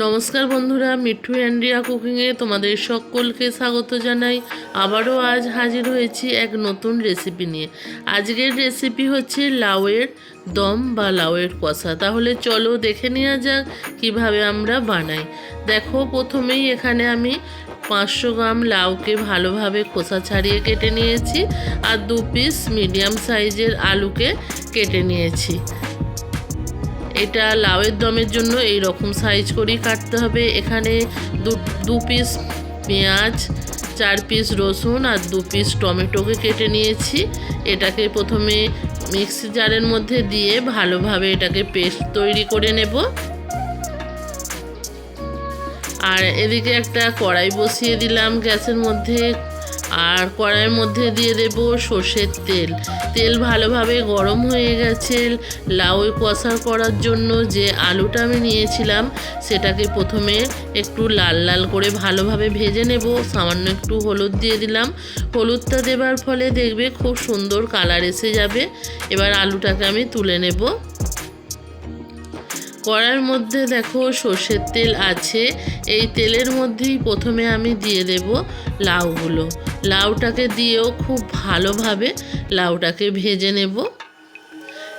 নমস্কার বন্ধুরা, মিঠু অ্যান্ডিয়া কুকিংয়ে তোমাদের সকলকে স্বাগত জানাই। আবারও আজ হাজির হয়েছি এক নতুন রেসিপি নিয়ে। আজকের রেসিপি হচ্ছে লাউয়ের দম বা লাউয়ের কষা। তাহলে চলো দেখে নেওয়া যাক কীভাবে আমরা বানাই। দেখো, প্রথমেই এখানে আমি পাঁচশো গ্রাম লাউকে ভালোভাবে খোসা ছাড়িয়ে কেটে নিয়েছি আর দু পিস মিডিয়াম সাইজের আলুকে কেটে নিয়েছি। এটা লাউয়ের দমের জন্য এই রকম সাইজ করেই কাটতে হবে। এখানে দু পিস পেঁয়াজ, চার পিস রসুন আর দু পিস টমেটোকে কেটে নিয়েছি। এটাকে প্রথমে মিক্সি জারের মধ্যে দিয়ে ভালোভাবে এটাকে পেস্ট তৈরি করে নেব। আর এদিকে একটা কড়াই বসিয়ে দিলাম গ্যাসের মধ্যে। আর কড়াইয়ের মধ্যে দিয়ে দেব সর্ষের তেল। তেল ভালোভাবে গরম হয়ে গেছে। লাউ কষা করার জন্য যে আলুটা আমি নিয়েছিলাম, সেটাকে প্রথমে একটু লাল লাল করে ভালোভাবে ভেজে নেব। সামান্য একটু হলুদ দিয়ে দিলাম। হলুদটা দেবার ফলে দেখবে খুব সুন্দর কালার এসে যাবে। এবার আলুটাকে আমি তুলে নেব। কড়ার মধ্যে দেখো সর্ষের তেল আছে। এই তেলের মধ্যেই প্রথমে আমি দিয়ে দেব লাউগুলো। লাউটাকে দিয়েও খুব ভালোভাবে লাউটাকে ভেজে নেব।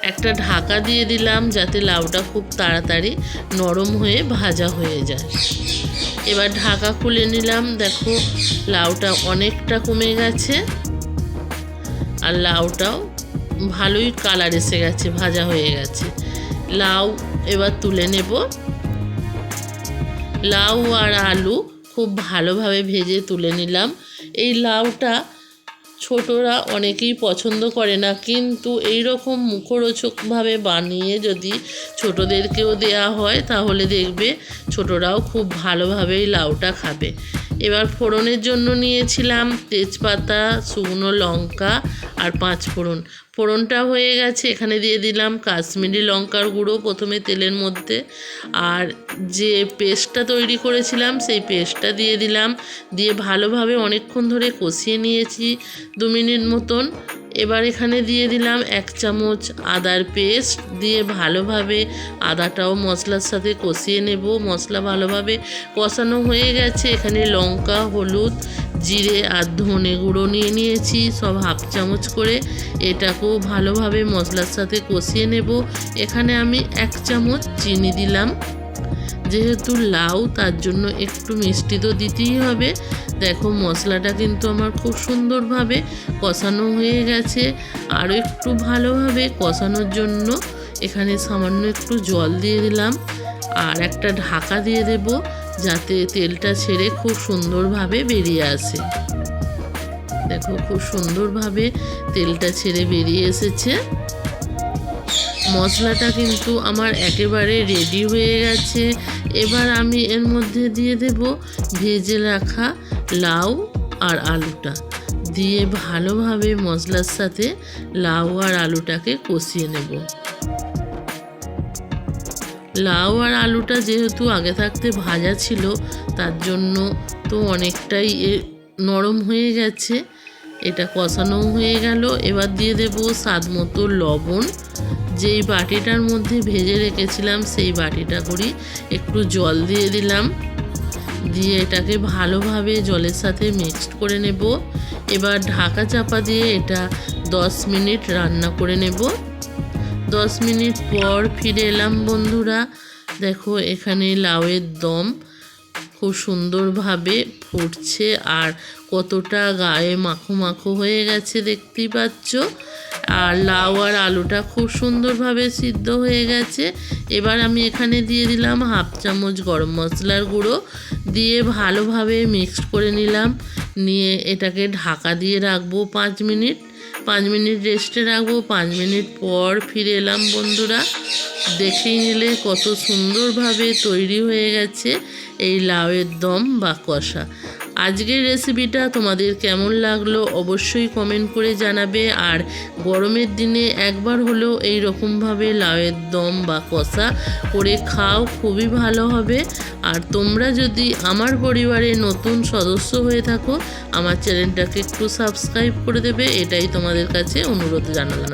একটা ঢাকা দিয়ে দিলাম যাতে লাউটা খুব তাড়াতাড়ি নরম হয়ে ভাজা হয়ে যায়। এবার ঢাকা খুলে নিলাম। দেখো লাউটা অনেকটা কমে গেছে আর লাউটাও ভালোই কালার এসে গেছে, ভাজা হয়ে গেছে। লাউ এবার তুলে নেব। লাউ আর আলু খুব ভালোভাবে ভেজে তুলে নিলাম। এই লাউটা ছোটরা অনেকেই পছন্দ করে না, কিন্তু এই রকম মুখরোচকভাবে বানিয়ে যদি ছোটদেরকেও দেয়া হয়, তাহলে দেখবে ছোটরাও খুব ভালোভাবেই লাউটা খাবে। এবার ফোড়নের জন্য নিয়েছিলাম তেজপাতা, শুকনো লঙ্কা আর পাঁচ ফোড়ন। ফোড়নটা হয়ে গেছে, এখানে দিয়ে দিলাম কাশ্মীরি লঙ্কার গুঁড়ো প্রথমে তেলের মধ্যে। আর যে পেস্টটা তৈরি করেছিলাম, সেই পেস্টটা দিয়ে দিলাম। দিয়ে ভালোভাবে অনেকক্ষণ ধরে কষিয়ে নিয়েছি দু মিনিট মতন। এবার এখানে দিয়ে দিলাম এক চামচ আদার পেস্ট। দিয়ে ভালোভাবে আদাটাও মশলার সাথে কষিয়ে নেব। মশলা ভালোভাবে কষানো হয়ে গেছে। এখানে লঙ্কা, হলুদ, জিরে আর ধনে গুঁড়ো নিয়ে নিয়েছি। সব হাফ চামচ করে এটাকেও ভালোভাবে মশলার সাথে কষিয়ে নেব। এখানে আমি এক চামচ চিনি দিলাম। যেহেতু লাউ, তার জন্য একটু মিষ্টি তো দিতেই হবে। দেখো, মশলাটা কিন্তু আমার খুব সুন্দরভাবে কষানো হয়ে গেছে। আরও একটু ভালোভাবে কষানোর জন্য এখানে সামান্য একটু জল দিয়ে দিলাম আর একটা ঢাকা দিয়ে দেব যাতে তেলটা ছেড়ে খুব সুন্দরভাবে বেরিয়ে আসে। দেখো, খুব সুন্দরভাবে তেলটা ছেড়ে বেরিয়ে এসেছে। মশলাটা কিন্তু আমার একেবারে রেডি হয়ে গেছে। এবার আমি এর মধ্যে দিয়ে দেব ভেজে রাখা লাউ আর আলুটা। দিয়ে ভালোভাবে মশলার সাথে লাউ আর আলুটাকে কষিয়ে নেব। লাউ আর আলুটা যেহেতু আগে থাকতে ভাজা ছিল, তার জন্য তো অনেকটাই নরম হয়ে গেছে। এটা কষানো হয়ে গেল। এবার দিয়ে দেব স্বাদ মতো লবণ। যেই বাটিটার মধ্যে ভেজে রেখেছিলাম, সেই বাটিটা করি। একটু জল দিয়ে দিলাম। দিয়ে এটাকে ভালোভাবে জলের সাথে মিক্সড করে নেব। এবার ঢাকা চাপা দিয়ে এটা দশ মিনিট রান্না করে নেব। দশ মিনিট পর ফিরে এলাম বন্ধুরা। দেখো, এখানে লাউয়ের দম খুব সুন্দরভাবে ফুটছে আর কতটা গায়ে মাখো মাখো হয়ে গেছে, দেখতেই পাচ্ছ। আর লাউ আর আলুটা খুব সুন্দরভাবে সিদ্ধ হয়ে গেছে। এবার আমি এখানে দিয়ে দিলাম হাফ চামচ গরম মশলার গুঁড়ো। দিয়ে ভালোভাবে মিক্সড করে নিলাম। নিয়ে এটাকে ঢাকা দিয়ে রাখব পাঁচ মিনিট। পাঁচ মিনিট রেস্টে রাখব। পাঁচ মিনিট পর ফিরে এলাম বন্ধুরা। দেখেই নিলে কত সুন্দরভাবে তৈরি হয়ে গেছে এই লাউয়ের দম বা কষা। আজকের রেসিপিটা তোমাদের কেমন লাগল অবশ্যই কমেন্ট করে জানাবে। আর গরমের দিনে একবার হলেও এই রকমভাবে লাউয়ের দম বা কষা করে খাও, খুবই ভালো হবে। আর তোমরা যদি আমার পরিবারে নতুন সদস্য হয়ে থাকো, আমার চ্যানেলটাকে একটু সাবস্ক্রাইব করে দেবে, এটাই তোমাদের কাছে অনুরোধ জানানো